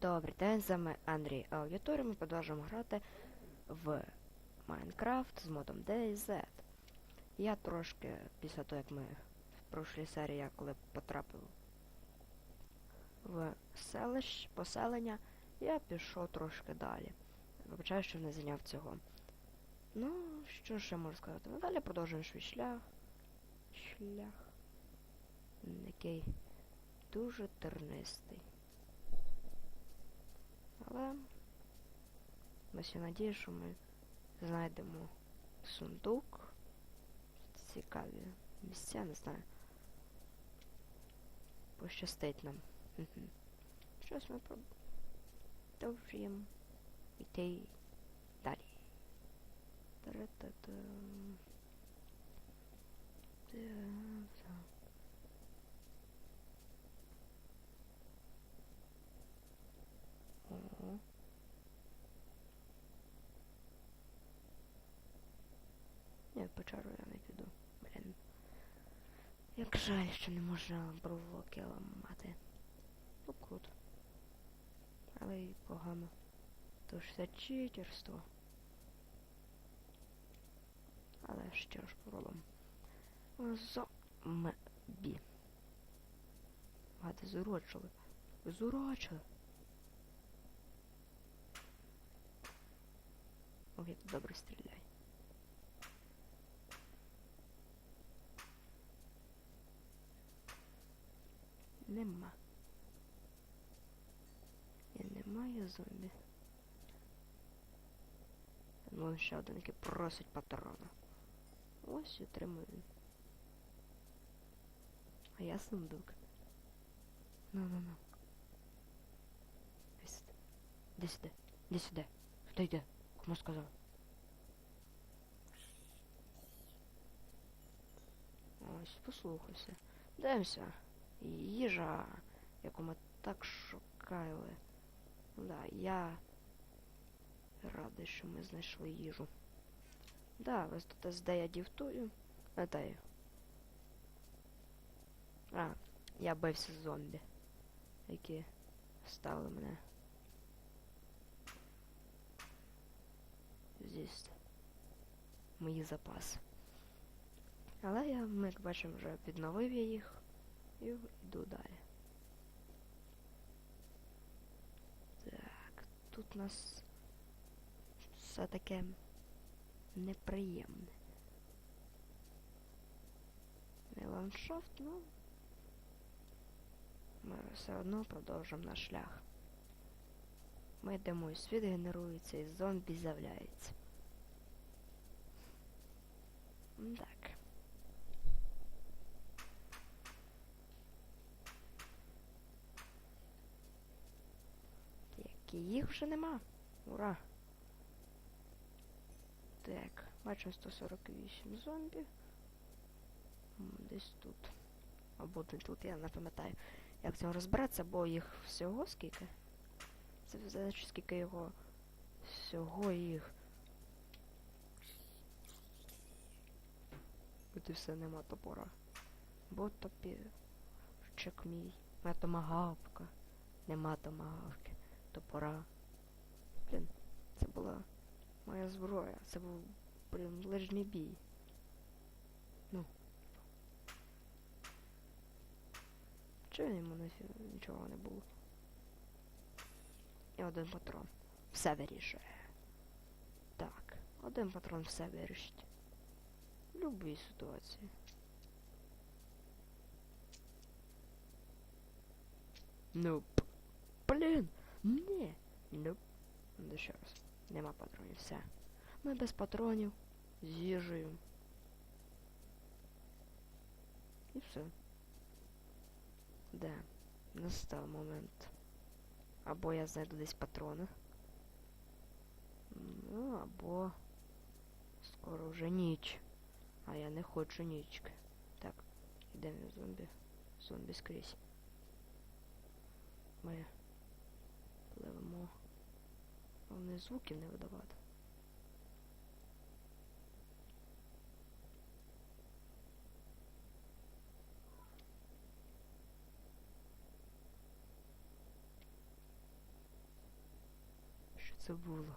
Добрий день, з вами Андрій Аудіторій. Ми продовжуємо грати в Майнкрафт з модом DayZ. Я трошки, після того як ми в прошлій серії, я коли потрапив в селищ, поселення, я пішов трошки далі. Вибачаю, що не зайняв цього. Ну, що ще можу сказати? Ми далі продовжуємо свій шлях. Шлях. Який дуже тернистий. Але ми ще надію, що ми знайдемо сундук. Цікаві місця, не знаю. Пощастить нам. Щось ми продовжуємо йти далі. Та-ра-та-там. Та-та. Ого. Печеру я не піду. Блін. Як жаль, що не можна блоки ламати. Ну круто. Але й погано. То ж це читерство. Але що ж пролом. Зомбі. Гати зурочили. Зурочили. Як добре стріляй. Нема. І немає зомбі. Ну, ще один, який просить патрона. Ось і отримую. А я сундук. Ну-ну-ну. Іди сюди. Іди сюди. Хто йде? Кому сказав? Ось, послухайся. Дивимося. Їжа, яку ми так шукали. Да, я радий, що ми знайшли їжу. Да, ось тут де я дівтую. Гадаю. А, я бився з зомбі, які стали мене. Здесь мої запаси. Але я, ми, як бачимо, вже підновив я їх і йду далі. Так, тут у нас все таке неприємне. Не ландшафт, ну ми все одно продовжимо наш шлях. Ми йдемо, і світ генерується, і зомбі з'являється. Так. Їх вже нема. Ура! Так, бачимо 148 зомбі. Десь тут. Або не тут, я не пам'ятаю, як цього розбиратися, бо їх всього скільки. Це значить, скільки його всього їх. От і все нема топора. Бо топі. Чек мій. Моя томагавка. Нема томагавки. Топора. Блін, це була моя зброя. Це був, блін, ближній бій. Ну. Чого йому нічого не було? І один патрон. Все вирішує. Так, один патрон все вирішить. В будь-якій ситуації. Нуп. Блін! Ні! Нуп. Ну ще раз. Нема патронів, все. Ми без патронів. З їжею. І все. Де? Настав момент. Або я знайду десь патрони. Ну, або скоро вже ніч. А я не хочу нічки. Так, йдемо зомбі. Зомбі скрізь. Ми пливемо. Головне звуків не видавати. Що це було?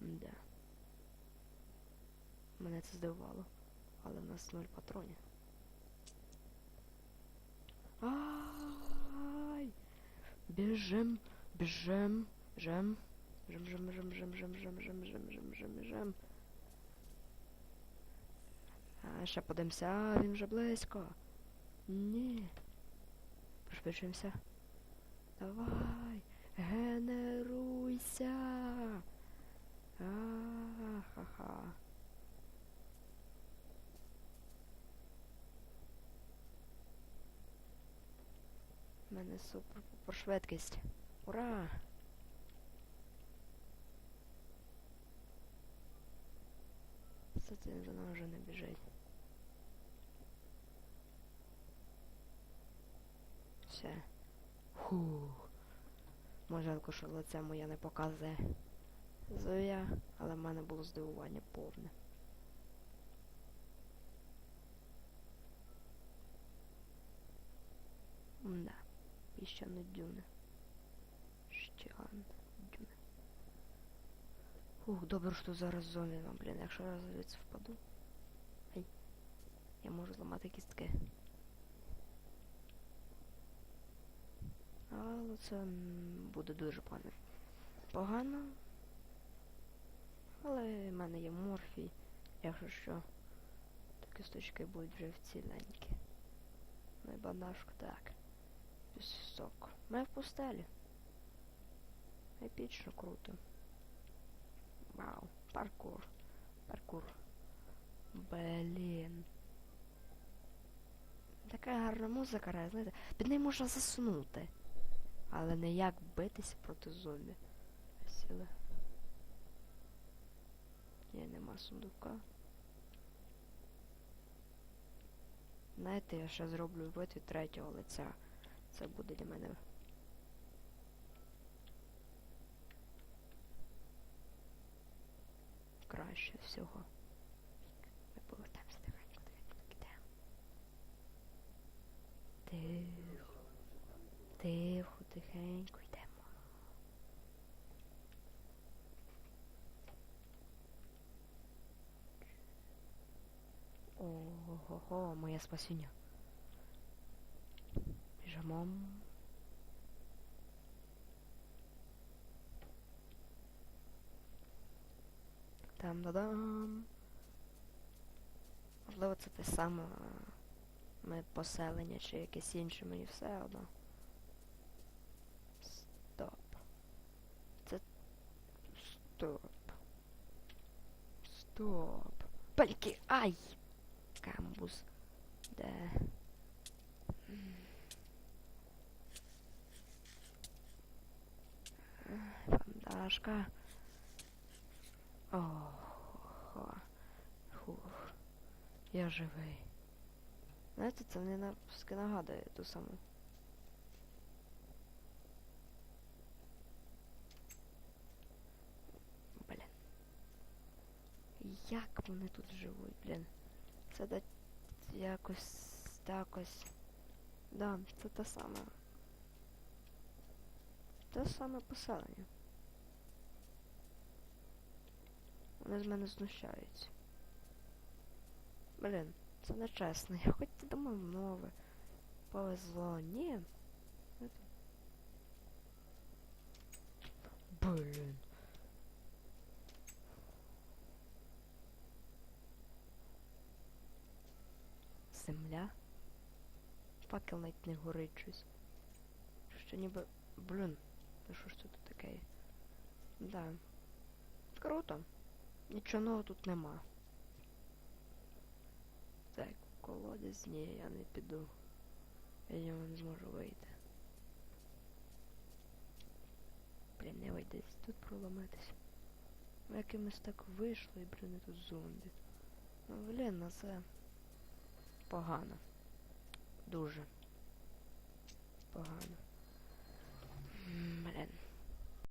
Да. Мене це здивувало. Але в нас нуль патронів. Ай! Біжим, біжим, жем. Жем, жем, жем, жем, жем, жем, жем, жем, жем, жем, жем. А, ще подивимося, а, він вже близько. Ні. Пришвидшуємося. Давай, генеруйся. А-ха-ха. У мене супер про швидкість. Ура! Кстати, вона вже не біжить. Все. Фух. Може, що лице моє не показує Зоя, але в мене було здивування повне. Да. Піщані дюни. Щан дюни. Ух, добре, що зараз зомбі вам, блін, якщо я звідси впаду. Ай. Я можу зламати кістки. Але це буде дуже погано. Погано. Але в мене є морфій. Якщо що, то кісточки будуть вже вціленькі. Ну і бандажку так. Пісок. Ми в пустелі. Епічно круто. Вау. Паркур. Паркур. Блін. Така гарна музика, грає, знаєте, під нею можна заснути. Але не як битися проти зомбі. Сіли. Ні, нема сундука. Знаєте, я ще зроблю битві третього лиця. Це буде для мене. Краще всього. Ми повертаємося тихенько, тихенько, йдемо. Тихо. Тихо, тихенько йдемо. Ого-го, моє спасіння. Біжимо. Там дадам. Можливо, це те саме е, ми поселення чи якесь інше, мені все одно. Стоп. Це. Стоп. Стоп. Пальки! Ай! Камбус. Де? Фандашка. Ого. Фух. Я живий. Знаєте, це мені навпаки нагадує ту саму. Блін. Як вони тут живуть, блін? Це да якось такось. Да, це те саме. Те саме поселення. Вони з мене знущаються. Блін, це не чесно. Я хоч ти думав. Повезло. Ні. Блін. Земля. Факел навіть не горить щось. Що ніби. Блін. Та що ж тут таке? Да. Круто. Нічого нового тут нема. Так, колодязь, ні, я не піду. Я нього не зможу вийти. Блін, не вийде тут проламатись. Ну, Якимось так вийшло і блін, і тут зомбі. Ну блін, ну це погано. Дуже. Погано. Блін.